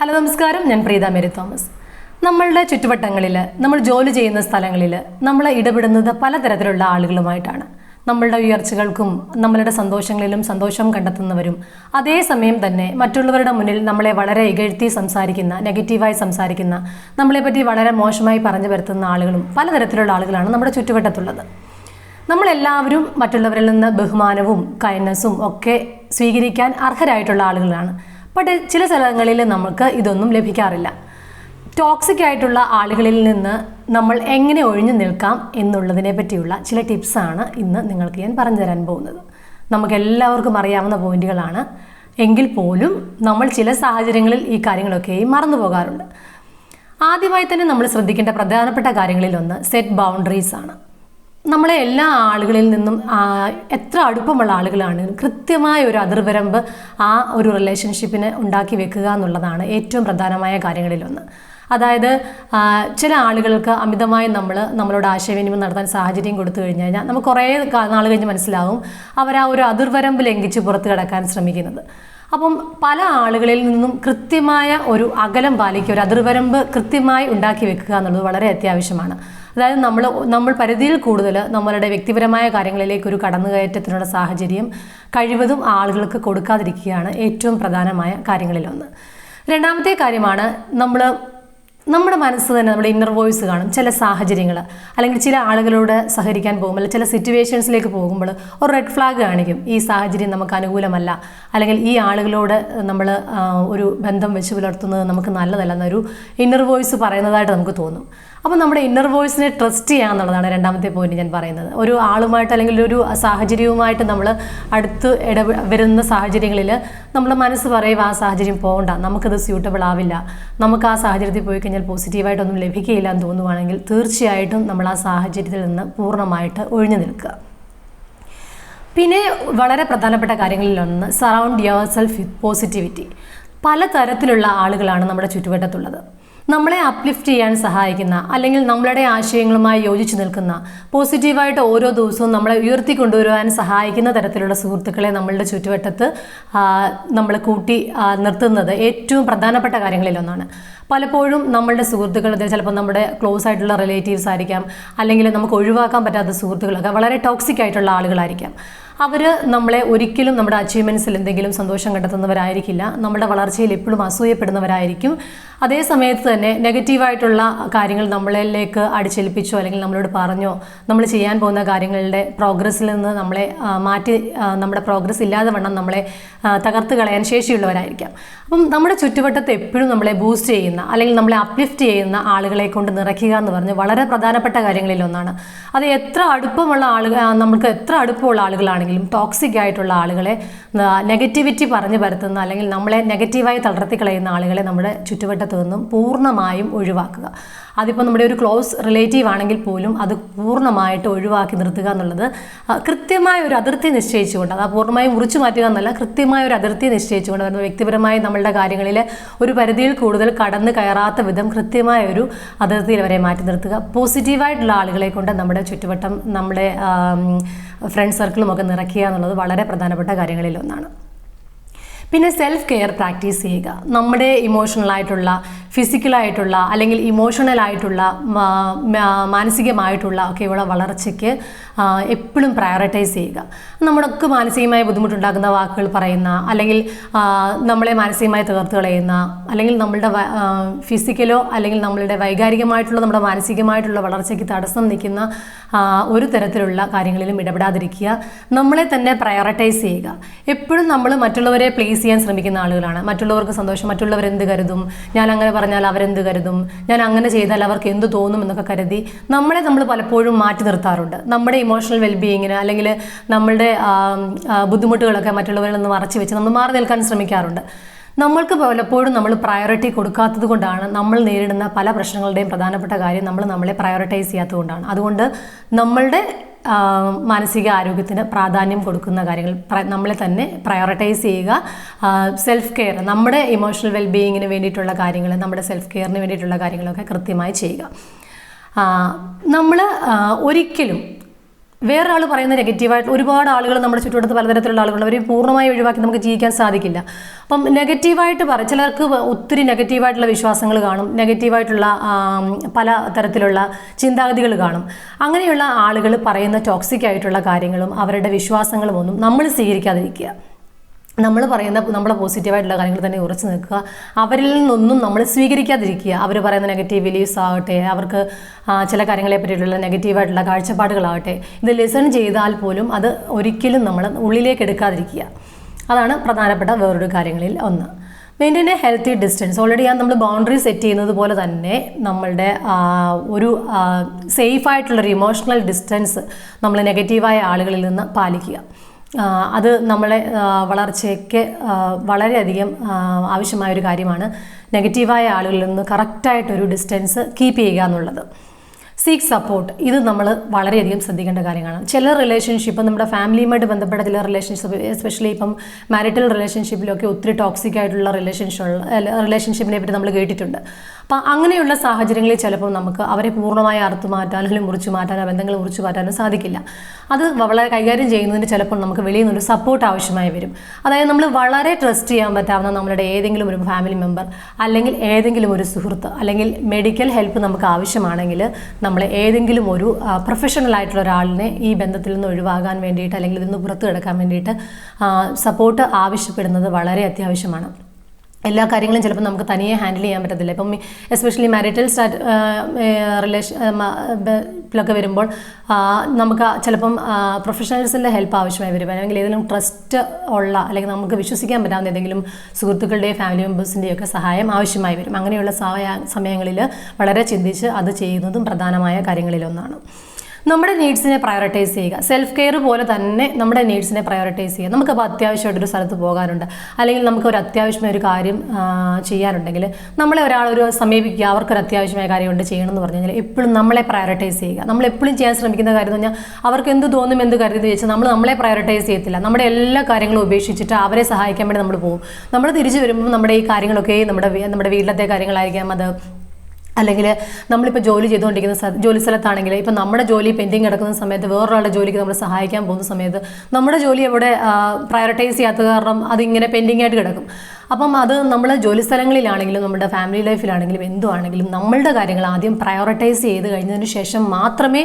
Hello നമസ്കാരം. ഞാൻ Preetha Mary Thomas. നമ്മളുടെ ചുറ്റുവട്ടങ്ങളിൽ നമ്മൾ ജോലി ചെയ്യുന്ന സ്ഥലങ്ങളിൽ നമ്മൾ ഇടപെടുന്നത് പലതരത്തിലുള്ള ആളുകളുമായിട്ടാണ്. നമ്മളുടെ ഉയർച്ചകൾക്കും നമ്മളുടെ സന്തോഷങ്ങളിലും സന്തോഷം കണ്ടെത്തുന്നവരും അതേസമയം തന്നെ മറ്റുള്ളവരുടെ മുന്നിൽ നമ്മളെ വളരെ ഇകഴ്ത്തി സംസാരിക്കുന്ന നെഗറ്റീവായി സംസാരിക്കുന്ന നമ്മളെപ്പറ്റി വളരെ മോശമായി പറഞ്ഞു വരുത്തുന്ന ആളുകളും പലതരത്തിലുള്ള ആളുകളാണ് നമ്മുടെ ചുറ്റുവട്ടത്തുള്ളത്. നമ്മളെല്ലാവരും മറ്റുള്ളവരിൽ നിന്ന് ബഹുമാനവും കൈൻഡ്നസ്സും ഒക്കെ സ്വീകരിക്കാൻ അർഹരായിട്ടുള്ള ആളുകളാണ്. പക്ഷേ ചില സ്ഥലങ്ങളിൽ നമുക്ക് ഇതൊന്നും ലഭിക്കാറില്ല. ടോക്സിക് ആയിട്ടുള്ള ആളുകളിൽ നിന്ന് നമ്മൾ എങ്ങനെ ഒഴിഞ്ഞു നിൽക്കാം എന്നുള്ളതിനെ പറ്റിയുള്ള ചില ടിപ്സാണ് ഇന്ന് നിങ്ങൾക്ക് ഞാൻ പറഞ്ഞു തരാൻ പോകുന്നത്. നമുക്ക് എല്ലാവർക്കും അറിയാവുന്ന പോയിന്റുകളാണ്. എങ്കിൽ പോലും നമ്മൾ ചില സാഹചര്യങ്ങളിൽ ഈ കാര്യങ്ങളൊക്കെയും മറന്നു പോകാറുണ്ട്. ആദ്യമായി തന്നെ നമ്മൾ ശ്രദ്ധിക്കേണ്ട പ്രധാനപ്പെട്ട കാര്യങ്ങളിലൊന്ന് സെറ്റ് ബൗണ്ടറീസ് ആണ്. നമ്മളെ എല്ലാ ആളുകളിൽ നിന്നും എത്ര അടുപ്പമുള്ള ആളുകളാണ് കൃത്യമായ ഒരു അതിർവരമ്പ് ആ ഒരു റിലേഷൻഷിപ്പിന് ഉണ്ടാക്കി വെക്കുക എന്നുള്ളതാണ് ഏറ്റവും പ്രധാനമായ കാര്യങ്ങളിലൊന്ന് അതായത് ചില ആളുകൾക്ക് അമിതമായി നമ്മൾ നമ്മളോട് ആശയവിനിമയം നടത്താൻ സാഹചര്യം കൊടുത്തു കഴിഞ്ഞു കഴിഞ്ഞാൽ നമുക്ക് കുറേ നാൾ കഴിഞ്ഞ് മനസ്സിലാവും അവർ ആ ഒരു അതിർവരമ്പ് ലംഘിച്ച് പുറത്തു കിടക്കാൻ ശ്രമിക്കുന്നത്. അപ്പം പല ആളുകളിൽ നിന്നും കൃത്യമായ ഒരു അകലം പാലിക്കുക ഒരു അതിർവരമ്പ് കൃത്യമായി ഉണ്ടാക്കി വെക്കുക എന്നുള്ളത് വളരെ അത്യാവശ്യമാണ്. അതായത് നമ്മൾ നമ്മൾ പരിധിയിൽ കൂടുതൽ നമ്മളുടെ വ്യക്തിപരമായ കാര്യങ്ങളിലേക്ക് ഒരു കടന്നുകയറ്റത്തിനുള്ള സാഹചര്യം കഴിവതും ആളുകൾക്ക് കൊടുക്കാതിരിക്കുകയാണ് ഏറ്റവും പ്രധാനമായ കാര്യങ്ങളിലൊന്ന്. രണ്ടാമത്തെ കാര്യമാണ് നമ്മൾ നമ്മുടെ മനസ്സ് തന്നെ നമ്മുടെ ഇന്നർ വോയിസ് കാണും. ചില സാഹചര്യങ്ങൾ അല്ലെങ്കിൽ ചില ആളുകളോട് സഹകരിക്കാൻ പോകുമ്പോൾ ചില സിറ്റുവേഷൻസിലേക്ക് പോകുമ്പോൾ ഒരു റെഡ് ഫ്ലാഗ് കാണിക്കും. ഈ സാഹചര്യം നമുക്ക് അനുകൂലമല്ല. അല്ലെങ്കിൽ ഈ ആളുകളോട് നമ്മൾ ഒരു ബന്ധം വെച്ച് പുലർത്തുന്നത് നമുക്ക് നല്ലതല്ല എന്നൊരു ഇന്നർ വോയിസ് പറയുന്നതായിട്ട് നമുക്ക് തോന്നും. അപ്പോൾ നമ്മുടെ ഇന്നർ വോയിസിനെ ട്രസ്റ്റ് ചെയ്യുക എന്നുള്ളതാണ് രണ്ടാമത്തെ പോയിന്റ് ഞാൻ പറയുന്നത്. ഒരു ആളുമായിട്ട് അല്ലെങ്കിൽ ഒരു സാഹചര്യവുമായിട്ട് നമ്മൾ അടുത്ത് ഇട വരുന്ന സാഹചര്യങ്ങളിൽ നമ്മുടെ മനസ്സ് പറയും ആ സാഹചര്യം പോകണ്ട നമുക്കത് സ്യൂട്ടബിൾ ആവില്ല. നമുക്ക് ആ സാഹചര്യത്തിൽ പോയി കഴിഞ്ഞാൽ പോസിറ്റീവായിട്ടൊന്നും ലഭിക്കുകയില്ല എന്ന് തോന്നുവാണെങ്കിൽ തീർച്ചയായിട്ടും നമ്മൾ ആ സാഹചര്യത്തിൽ നിന്ന് പൂർണമായിട്ട് ഒഴിഞ്ഞു നിൽക്കുക. പിന്നെ വളരെ പ്രധാനപ്പെട്ട കാര്യങ്ങളിലൊന്ന് surround yourself with positivity പലതരത്തിലുള്ള ആളുകളാണ് നമ്മുടെ ചുറ്റുവട്ടത്തുള്ളത്. നമ്മളെ അപ്ലിഫ്റ്റ് ചെയ്യാൻ സഹായിക്കുന്ന അല്ലെങ്കിൽ നമ്മളുടെ ആശയങ്ങളുമായി യോജിച്ചു നിൽക്കുന്ന പോസിറ്റീവായിട്ട് ഓരോ ദിവസവും നമ്മളെ ഉയർത്തി കൊണ്ടുവരുവാൻ സഹായിക്കുന്ന തരത്തിലുള്ള സുഹൃത്തുക്കളെ നമ്മളുടെ ചുറ്റുവട്ടത്ത് നമ്മൾ കൂട്ടി നിർത്തുന്നത് ഏറ്റവും പ്രധാനപ്പെട്ട കാര്യങ്ങളിലൊന്നാണ് പലപ്പോഴും നമ്മളുടെ സുഹൃത്തുക്കൾ ചിലപ്പോൾ നമ്മുടെ ക്ലോസ് ആയിട്ടുള്ള റിലേറ്റീവ്സ് ആയിരിക്കാം അല്ലെങ്കിൽ നമുക്ക് ഒഴിവാക്കാൻ പറ്റാത്ത സുഹൃത്തുക്കളൊക്കെ വളരെ ടോക്സിക് ആയിട്ടുള്ള ആളുകളായിരിക്കാം. അവർ നമ്മളെ ഒരിക്കലും നമ്മുടെ അച്ചീവ്മെന്റ്സിൽ എന്തെങ്കിലും സന്തോഷം കണ്ടെത്തുന്നവരായിരിക്കില്ല. നമ്മുടെ വളർച്ചയിൽ എപ്പോഴും അസൂയപ്പെടുന്നവരായിരിക്കും. അതേ സമയത്ത് തന്നെ നെഗറ്റീവായിട്ടുള്ള കാര്യങ്ങൾ നമ്മളിലേക്ക് അടിച്ചേൽപ്പിച്ചോ അല്ലെങ്കിൽ നമ്മളോട് പറഞ്ഞോ നമ്മൾ ചെയ്യാൻ പോകുന്ന കാര്യങ്ങളുടെ പ്രോഗ്രസ്സിൽ നിന്ന് നമ്മളെ മാറ്റി നമ്മുടെ പ്രോഗ്രസ് ഇല്ലാതെ വണ്ണം നമ്മളെ തകർത്ത് കളയാൻ ശേഷിയുള്ളവരായിരിക്കാം. അപ്പം നമ്മുടെ ചുറ്റുവട്ടത്ത് എപ്പോഴും നമ്മളെ ബൂസ്റ്റ് ചെയ്യുന്ന അല്ലെങ്കിൽ നമ്മളെ അപ്ലിഫ്റ്റ് ചെയ്യുന്ന ആളുകളെ കൊണ്ട് നിറയ്ക്കുക എന്ന് പറഞ്ഞ് വളരെ പ്രധാനപ്പെട്ട കാര്യങ്ങളിൽ ഒന്നാണ്. അത് എത്ര അടുപ്പമുള്ള ആളുകൾ നമുക്ക് എത്ര അടുപ്പമുള്ള ആളുകളാണെങ്കിലും ടോക്സിക് ആയിട്ടുള്ള ആളുകളെ നെഗറ്റിവിറ്റി പറഞ്ഞു പരത്തുന്ന അല്ലെങ്കിൽ നമ്മളെ നെഗറ്റീവായി തളർത്തി കളയുന്ന ആളുകളെ നമ്മുടെ ചുറ്റുവട്ടത്ത് നിന്നും പൂർണമായും ഒഴിവാക്കുക. അതിപ്പോൾ നമ്മുടെ ഒരു ക്ലോസ് റിലേറ്റീവ് ആണെങ്കിൽ പോലും അത് പൂർണമായിട്ട് ഒഴിവാക്കി നിർത്തുക എന്നുള്ളത് കൃത്യമായ ഒരു അതിർത്തി നിശ്ചയിച്ചുകൊണ്ട് അത് പൂർണമായും മുറിച്ചു മാറ്റുക എന്നല്ല കൃത്യമായ ഒരു അതിർത്തി നിശ്ചയിച്ചുകൊണ്ട് വരുന്ന വ്യക്തിപരമായി നമ്മളുടെ കാര്യങ്ങളിൽ ഒരു പരിധിയിൽ കൂടുതൽ കടന്നു കയറാത്ത വിധം കൃത്യമായ ഒരു അതിർത്തിയിൽ വരെ മാറ്റി നിർത്തുക. പോസിറ്റീവായിട്ടുള്ള ആളുകളെ കൊണ്ട് നമ്മുടെ ചുറ്റുവട്ടം നമ്മുടെ ഫ്രണ്ട് സർക്കിളും ഒക്കെ നിറയ്ക്കുക എന്നുള്ളത് വളരെ പ്രധാനപ്പെട്ട കാര്യങ്ങളിൽ ഒന്നാണ് പിന്നെ സെൽഫ് കെയർ പ്രാക്ടീസ് ചെയ്യുക. നമ്മുടെ ഇമോഷണലായിട്ടുള്ള ഫിസിക്കലായിട്ടുള്ള അല്ലെങ്കിൽ ഇമോഷണലായിട്ടുള്ള മാനസികമായിട്ടുള്ള ഒക്കെയുള്ള വളർച്ചയ്ക്ക് എപ്പോഴും പ്രയോറിറ്റൈസ് ചെയ്യുക. നമ്മളൊക്കെ മാനസികമായ ബുദ്ധിമുട്ടുണ്ടാക്കുന്ന വാക്കുകൾ പറയുന്ന അല്ലെങ്കിൽ നമ്മളെ മാനസികമായി തകർത്ത് കളയുന്ന അല്ലെങ്കിൽ നമ്മളുടെ ഫിസിക്കലോ അല്ലെങ്കിൽ നമ്മളുടെ വൈകാരികമായിട്ടുള്ള നമ്മുടെ മാനസികമായിട്ടുള്ള വളർച്ചയ്ക്ക് തടസ്സം നിൽക്കുന്ന ഒരു തരത്തിലുള്ള കാര്യങ്ങളിലും ഇടപെടാതിരിക്കുക. നമ്മളെ തന്നെ പ്രയോറിറ്റൈസ് ചെയ്യുക. എപ്പോഴും നമ്മൾ മറ്റുള്ളവരെ പ്ലേസ് ചെയ്യാൻ ശ്രമിക്കുന്ന ആളുകളാണ്. മറ്റുള്ളവർക്ക് സന്തോഷം മറ്റുള്ളവരെന്ത് കരുതും? ഞാൻ അങ്ങനെ പറഞ്ഞാൽ അവരെന്ത് കരുതും? ഞാൻ അങ്ങനെ ചെയ്താൽ അവർക്ക് എന്ത് തോന്നും എന്നൊക്കെ കരുതി നമ്മളെ നമ്മൾ പലപ്പോഴും മാറ്റി നിർത്താറുണ്ട്. നമ്മുടെ ഇമോഷണൽ വെൽബീയിങ്ങിന് അല്ലെങ്കിൽ നമ്മളുടെ ബുദ്ധിമുട്ടുകളൊക്കെ മറ്റുള്ളവരിൽ നിന്ന് മറച്ചു വെച്ച് നമ്മൾ മാറി നിൽക്കാൻ ശ്രമിക്കാറുണ്ട്. നമ്മൾക്ക് പലപ്പോഴും നമ്മൾ പ്രയോറിറ്റി കൊടുക്കാത്തത് കൊണ്ടാണ് നമ്മൾ നേരിടുന്ന പല പ്രശ്നങ്ങളുടെയും പ്രധാനപ്പെട്ട കാര്യം നമ്മൾ നമ്മളെ പ്രയോറിറ്റൈസ് ചെയ്യാത്തത് കൊണ്ടാണ്. അതുകൊണ്ട് നമ്മളുടെ മാനസിക ആരോഗ്യത്തിന് പ്രാധാന്യം കൊടുക്കുന്ന കാര്യങ്ങൾ നമ്മളെ തന്നെ പ്രയോറിറ്റൈസ് ചെയ്യുക. സെൽഫ് കെയർ നമ്മുടെ ഇമോഷണൽ വെൽബീയിങ്ങിന് വേണ്ടിയിട്ടുള്ള കാര്യങ്ങൾ നമ്മുടെ സെൽഫ് കെയറിന് വേണ്ടിയിട്ടുള്ള കാര്യങ്ങളൊക്കെ കൃത്യമായി ചെയ്യുക. നമ്മൾ ഒരിക്കലും വേറൊരാൾ പറയുന്ന നെഗറ്റീവായിട്ട് ഒരുപാട് ആളുകൾ നമ്മുടെ ചുറ്റുവട്ടത്ത് പലതരത്തിലുള്ള ആളുകൾ അവർ പൂർണമായി ഒഴിവാക്കി നമുക്ക് ജീവിക്കാൻ സാധിക്കില്ല. അപ്പം നെഗറ്റീവായിട്ട് പറ ചിലർക്ക് ഒത്തിരി നെഗറ്റീവായിട്ടുള്ള വിശ്വാസങ്ങൾ കാണും നെഗറ്റീവായിട്ടുള്ള പല തരത്തിലുള്ള ചിന്താഗതികൾ കാണും. അങ്ങനെയുള്ള ആളുകൾ പറയുന്ന ടോക്സിക് ആയിട്ടുള്ള കാര്യങ്ങളും അവരുടെ വിശ്വാസങ്ങളും ഒന്നും നമ്മൾ സ്വീകരിക്കാതിരിക്കുക. നമ്മൾ പറയുന്ന നമ്മളെ പോസിറ്റീവായിട്ടുള്ള കാര്യങ്ങൾ തന്നെ ഉറച്ചു നിൽക്കുക. അവരിൽ നിന്നൊന്നും നമ്മൾ സ്വീകരിക്കാതിരിക്കുക. അവർ പറയുന്ന നെഗറ്റീവ് ബിലീവ്സ് ആകട്ടെ അവർക്ക് ചില കാര്യങ്ങളെ പറ്റിയിട്ടുള്ള നെഗറ്റീവായിട്ടുള്ള കാഴ്ചപ്പാടുകളാകട്ടെ ഇത് ലിസൺ ചെയ്താൽ പോലും അത് ഒരിക്കലും നമ്മൾ ഉള്ളിലേക്ക് എടുക്കാതിരിക്കുക. അതാണ് പ്രധാനപ്പെട്ട വേറൊരു കാര്യങ്ങളിൽ ഒന്ന്. Maintain a healthy distance already ഞാൻ നമ്മൾ ബൗണ്ടറി സെറ്റ് ചെയ്യുന്നത് പോലെ തന്നെ നമ്മളുടെ ഒരു സേഫ് ആയിട്ടുള്ളൊരു ഇമോഷണൽ ഡിസ്റ്റൻസ് നമ്മൾ നെഗറ്റീവായ ആളുകളിൽ നിന്ന് പാലിക്കുക. അത് നമ്മളെ വളർച്ചയ്ക്ക് വളരെയധികം ആവശ്യമായ ഒരു കാര്യമാണ്. നെഗറ്റീവായ ആളുകളിൽ നിന്ന് കറക്റ്റായിട്ടൊരു ഡിസ്റ്റൻസ് കീപ്പ് ചെയ്യുക എന്നുള്ളത്. സീക്ക് സപ്പോർട്ട് ഇത് നമ്മൾ വളരെയധികം ശ്രദ്ധിക്കേണ്ട കാര്യങ്ങളാണ്. ചില റിലേഷൻഷിപ്പ് നമ്മുടെ ഫാമിലിയുമായിട്ട് ബന്ധപ്പെട്ട ചില റിലേഷൻഷിപ്പ് എസ്പെഷ്യലി ഇപ്പം മാരിറ്റൽ റിലേഷൻഷിപ്പിലൊക്കെ ഒത്തിരി ടോക്സിക് ആയിട്ടുള്ള റിലേഷൻഷിപ്പ് റിലേഷൻഷിപ്പിനെ പറ്റി നമ്മൾ കേട്ടിട്ടുണ്ട്. അപ്പം അങ്ങനെയുള്ള സാഹചര്യങ്ങളിൽ ചിലപ്പോൾ നമുക്ക് അവരെ പൂർണമായി അറുത്തു മാറ്റാനോ അല്ലെങ്കിൽ മുറിച്ചു മാറ്റാനോ ബന്ധങ്ങൾ മുറിച്ചു മാറ്റാനോ സാധിക്കില്ല. അത് വളരെ കൈകാര്യം ചെയ്യുന്നതിന് ചിലപ്പോൾ നമുക്ക് വെളിയിൽ നിന്നൊരു സപ്പോർട്ട് ആവശ്യമായി വരും. അതായത് നമ്മൾ വളരെ ട്രസ്റ്റ് ചെയ്യാൻ പറ്റാവുന്ന നമ്മളുടെ ഏതെങ്കിലും ഒരു ഫാമിലി മെമ്പർ അല്ലെങ്കിൽ ഏതെങ്കിലും ഒരു സുഹൃത്ത് അല്ലെങ്കിൽ മെഡിക്കൽ ഹെൽപ്പ് നമുക്ക് ആവശ്യമാണെങ്കിൽ നമ്മൾ ഏതെങ്കിലും ഒരു പ്രൊഫഷണൽ ആയിട്ടുള്ള ഒരാളിനെ ഈ ബന്ധത്തിൽ നിന്ന് ഒഴിവാകാൻ വേണ്ടിയിട്ട് അല്ലെങ്കിൽ ഇതിൽ നിന്ന് പുറത്തു കിടക്കാൻ വേണ്ടിയിട്ട് സപ്പോർട്ട് ആവശ്യപ്പെടുന്നത് വളരെ അത്യാവശ്യമാണ്. എല്ലാ കാര്യങ്ങളും ചിലപ്പോൾ നമുക്ക് തനിയെ ഹാൻഡിൽ ചെയ്യാൻ പറ്റത്തില്ല. ഇപ്പം എസ്പെഷ്യലി മാരിറ്റൽ സ്റ്റാറ്റ് റിലേഷൻ ഇതിലൊക്കെ വരുമ്പോൾ നമുക്ക് ചിലപ്പം പ്രൊഫഷണൽസിന്റെ ഹെൽപ്പ് ആവശ്യമായി വരും. അല്ലെങ്കിൽ ഏതെങ്കിലും ട്രസ്റ്റ് ഉള്ള അല്ലെങ്കിൽ നമുക്ക് വിശ്വസിക്കാൻ പറ്റാവുന്ന ഏതെങ്കിലും സുഹൃത്തുക്കളുടെയോ ഫാമിലി മെമ്പേഴ്സിന്റെയോ ഒക്കെ സഹായം ആവശ്യമായി വരും. അങ്ങനെയുള്ള സമയ- സമയങ്ങളിൽ വളരെ ചിന്തിച്ച് അത് ചെയ്യുന്നതും പ്രധാനമായ കാര്യങ്ങളിലൊന്നാണ്. നമ്മുടെ നീഡ്സിനെ പ്രയോറിറ്റൈസ് ചെയ്യുക. സെൽഫ് കെയർ പോലെ തന്നെ നമ്മുടെ നീഡ്സിനെ പ്രയോറിറ്റൈസ് ചെയ്യുക. നമുക്കപ്പോൾ അത്യാവശ്യമായിട്ടൊരു സ്ഥലത്ത് പോകാനുണ്ട്. അല്ലെങ്കിൽ നമുക്ക് ഒരു അത്യാവശ്യമായ ഒരു കാര്യം ചെയ്യാനുണ്ടെങ്കിൽ നമ്മളെ ഒരാൾ ഒരു സമീപിക്കുക അവർക്കൊരു അത്യാവശ്യമായ കാര്യമുണ്ട് ചെയ്യണം എന്ന് പറഞ്ഞു കഴിഞ്ഞാൽ എപ്പോഴും നമ്മളെ പ്രയോറിറ്റൈസ് ചെയ്യുക. നമ്മൾ എപ്പോഴും ചെയ്യാൻ ശ്രമിക്കുന്ന കാര്യം എന്ന് പറഞ്ഞാൽ അവർക്ക് എന്ത് തോന്നും എന്ത് കരുതി വെച്ചാൽ നമ്മൾ നമ്മളെ പ്രയോറിറ്റൈസ് ചെയ്യത്തില്ല. നമ്മുടെ എല്ലാ കാര്യങ്ങളും ഉപേക്ഷിച്ചിട്ട് അവരെ സഹായിക്കാൻ വേണ്ടി നമ്മൾ പോകും. നമ്മൾ തിരിച്ചു വരുമ്പോൾ നമ്മുടെ ഈ കാര്യങ്ങളൊക്കെ നമ്മുടെ നമ്മുടെ വീട്ടിലത്തെ കാര്യങ്ങളായിരിക്കാം. അത് അല്ലെങ്കിൽ നമ്മളിപ്പോൾ ജോലി ചെയ്തുകൊണ്ടിരിക്കുന്ന ജോലി സ്ഥലത്താണെങ്കിൽ ഇപ്പം നമ്മുടെ ജോലി പെൻഡിങ് കിടക്കുന്ന സമയത്ത് വേറൊരാളുടെ ജോലിക്ക് നമ്മൾ സഹായിക്കാൻ പോകുന്ന സമയത്ത് നമ്മുടെ ജോലി അവിടെ പ്രയോറിറ്റൈസ് ചെയ്യാത്ത കാരണം അതിങ്ങനെ പെൻഡിങ് ആയിട്ട് കിടക്കും. അപ്പം അത് നമ്മൾ ജോലി സ്ഥലങ്ങളിലാണെങ്കിലും നമ്മുടെ ഫാമിലി ലൈഫിലാണെങ്കിലും എന്തുവാണെങ്കിലും നമ്മളുടെ കാര്യങ്ങൾ ആദ്യം പ്രയോറിറ്റൈസ് ചെയ്ത് കഴിഞ്ഞതിന് ശേഷം മാത്രമേ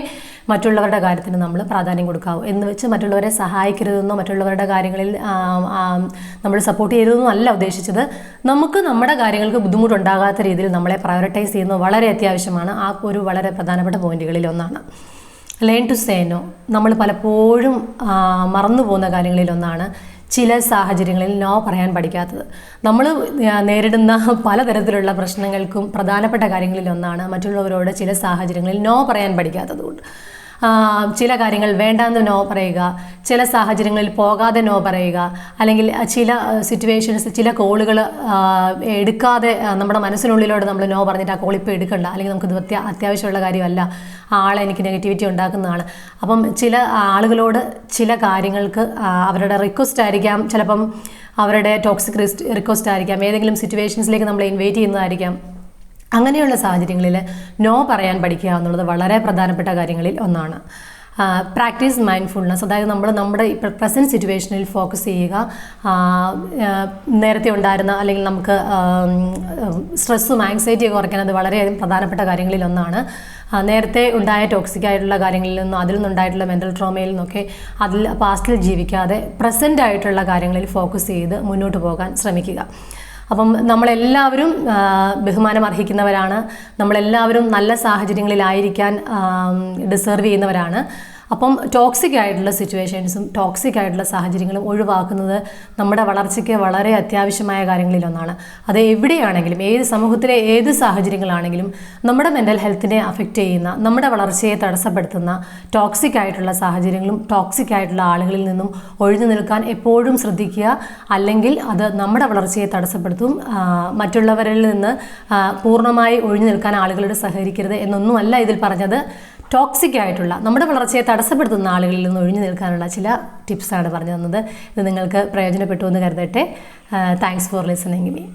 മറ്റുള്ളവരുടെ കാര്യത്തിന് നമ്മൾ പ്രാധാന്യം കൊടുക്കാവൂ. എന്ന് വെച്ച് മറ്റുള്ളവരെ സഹായിക്കരുതെന്നോ മറ്റുള്ളവരുടെ കാര്യങ്ങളിൽ നമ്മൾ സപ്പോർട്ട് ചെയ്തതെന്നോ അല്ല ഉദ്ദേശിച്ചത്. നമുക്ക് നമ്മുടെ കാര്യങ്ങൾക്ക് ബുദ്ധിമുട്ടുണ്ടാകാത്ത രീതിയിൽ നമ്മളെ പ്രയോറിറ്റൈസ് ചെയ്യുന്നത് വളരെ അത്യാവശ്യമാണ്. ആ ഒരു വളരെ പ്രധാനപ്പെട്ട പോയിന്റുകളിൽ ഒന്നാണ്. ലേൺ ടു സേ നോ നമ്മൾ പലപ്പോഴും മറന്നു പോകുന്ന കാര്യങ്ങളിൽ ഒന്നാണ്. ചില സാഹചര്യങ്ങളിൽ നോ പറയാൻ പഠിക്കാത്തത്. നമ്മൾ നേരിടുന്ന പലതരത്തിലുള്ള പ്രശ്നങ്ങൾക്കും പ്രധാനപ്പെട്ട കാര്യങ്ങളിൽ ഒന്നാണ് മറ്റുള്ളവരോട് ചില സാഹചര്യങ്ങളിൽ നോ പറയാൻ പഠിക്കാത്തത് കൊണ്ട്. ചില കാര്യങ്ങൾ വേണ്ടാന്ന് നോ പറയുക ചില സാഹചര്യങ്ങളിൽ പോകാതെ നോ പറയുക അല്ലെങ്കിൽ ചില സിറ്റുവേഷൻസ് ചില കോളുകൾ എടുക്കാതെ നമ്മുടെ മനസ്സിനുള്ളിലോട്ട് നമ്മൾ നോ പറഞ്ഞിട്ട് ആ കോൾ ഇപ്പോൾ എടുക്കണ്ട അല്ലെങ്കിൽ നമുക്ക് അത്യാ അത്യാവശ്യമുള്ള കാര്യമല്ല ആളെ എനിക്ക് നെഗറ്റിവിറ്റി ഉണ്ടാക്കുന്നതാണ് അപ്പം ചില ആളുകളോട് ചില കാര്യങ്ങൾക്ക് അവരുടെ റിക്വസ്റ്റ് ആയിരിക്കാം ചിലപ്പം അവരുടെ ടോക്സിക് റിക്വസ്റ്റ് ആയിരിക്കാം ഏതെങ്കിലും സിറ്റുവേഷൻസിലേക്ക് നമ്മൾ ഇൻവൈറ്റ് ചെയ്യുന്നതായിരിക്കാം. അങ്ങനെയുള്ള സാഹചര്യങ്ങളിൽ നോ പറയാൻ പഠിക്കുക എന്നുള്ളത് വളരെ പ്രധാനപ്പെട്ട കാര്യങ്ങളിൽ ഒന്നാണ്. പ്രാക്ടീസ് മൈൻഡ്ഫുൾനെസ് അതായത് നമ്മൾ നമ്മുടെ പ്രസന്റ് സിറ്റുവേഷനിൽ ഫോക്കസ് ചെയ്യുക. നേരത്തെ ഉണ്ടായിരുന്ന അല്ലെങ്കിൽ നമുക്ക് സ്ട്രെസ്സും ആങ്സൈറ്റിയും കുറയ്ക്കാൻ അത് വളരെയധികം പ്രധാനപ്പെട്ട കാര്യങ്ങളിൽ ഒന്നാണ്. നേരത്തെ ഉണ്ടായ ടോക്സിക് ആയിട്ടുള്ള കാര്യങ്ങളിൽ നിന്നും അതിൽ നിന്നുണ്ടായിട്ടുള്ള മെന്റൽ ട്രോമയിൽ നിന്നൊക്കെ അതിൽ പാസ്റ്റിൽ ജീവിക്കാതെ പ്രസന്റ് ആയിട്ടുള്ള കാര്യങ്ങളിൽ ഫോക്കസ് ചെയ്ത് മുന്നോട്ട് പോകാൻ ശ്രമിക്കുക. അപ്പം നമ്മളെല്ലാവരും ബഹുമാനം അർഹിക്കുന്നവരാണ്. നമ്മളെല്ലാവരും നല്ല സാഹചര്യങ്ങളിലായിരിക്കാൻ ഡിസേർവ് ചെയ്യുന്നവരാണ്. അപ്പം ടോക്സിക് ആയിട്ടുള്ള സിറ്റുവേഷൻസും ടോക്സിക് ആയിട്ടുള്ള സാഹചര്യങ്ങളും ഒഴിവാക്കുന്നത് നമ്മുടെ വളർച്ചയ്ക്ക് വളരെ അത്യാവശ്യമായ കാര്യങ്ങളിലൊന്നാണ്. അത് എവിടെയാണെങ്കിലും ഏത് സമൂഹത്തിലെ ഏത് സാഹചര്യങ്ങളാണെങ്കിലും നമ്മുടെ മെന്റൽ ഹെൽത്തിനെ അഫക്റ്റ് ചെയ്യുന്ന നമ്മുടെ വളർച്ചയെ തടസ്സപ്പെടുത്തുന്ന ടോക്സിക് ആയിട്ടുള്ള സാഹചര്യങ്ങളും ടോക്സിക് ആയിട്ടുള്ള ആളുകളിൽ നിന്നും ഒഴിഞ്ഞു നിൽക്കാൻ എപ്പോഴും ശ്രദ്ധിക്കുക. അല്ലെങ്കിൽ അത് നമ്മുടെ വളർച്ചയെ തടസ്സപ്പെടുത്തും മറ്റുള്ളവരിൽ നിന്ന് പൂർണമായി ഒഴിഞ്ഞു നിൽക്കാൻ ആളുകളോട് സഹകരിക്കരുത് എന്നൊന്നുമല്ല ഇതിൽ പറഞ്ഞത്. ടോക്സിക് ആയിട്ടുള്ള നമ്മുടെ വളർച്ചയെ തടസ്സപ്പെടുത്തുന്ന ആളുകളിൽ നിന്ന് ഒഴിഞ്ഞു നിൽക്കാനുള്ള ചില ടിപ്സാണ് പറഞ്ഞു തന്നത്. ഇത് നിങ്ങൾക്ക് പ്രയോജനപ്പെട്ടു എന്ന് കരുതട്ടെ. Thanks for listening me